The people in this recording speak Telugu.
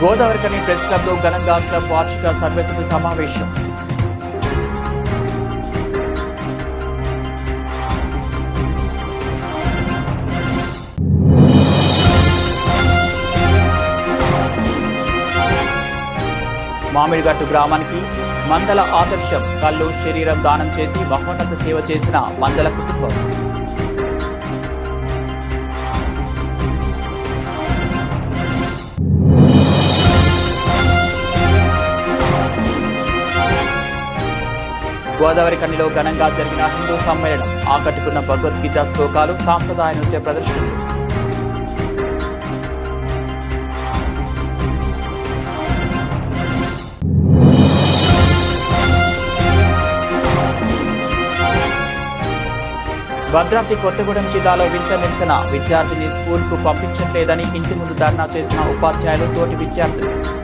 గోదావరికని ప్రెస్ క్లబ్లో ఘనంగా క్లబ్ వార్షిక సర్వసభ్య సమావేశం. మామిడిగట్టు గ్రామానికి మందల ఆదర్శం కళ్ళు శరీరం దానం చేసి మహోన్నత సేవ చేసిన మందల కుటుంబం. గోదావరి కన్నిలో ఘనంగా జరిగిన హిందూ సమ్మేళనం ఆకట్టుకున్న భగవద్గీత శ్లోకాలు సాంప్రదాయ నృత్య ప్రదర్శనలు. భద్రాద్రి కొత్తగూడెం జిల్లాలో వింత నిరసన. విద్యార్థిని స్కూల్కు పంపించట్లేదని ఇంటి ముందు ధర్నా చేసిన ఉపాధ్యాయులు తోటి విద్యార్థులు.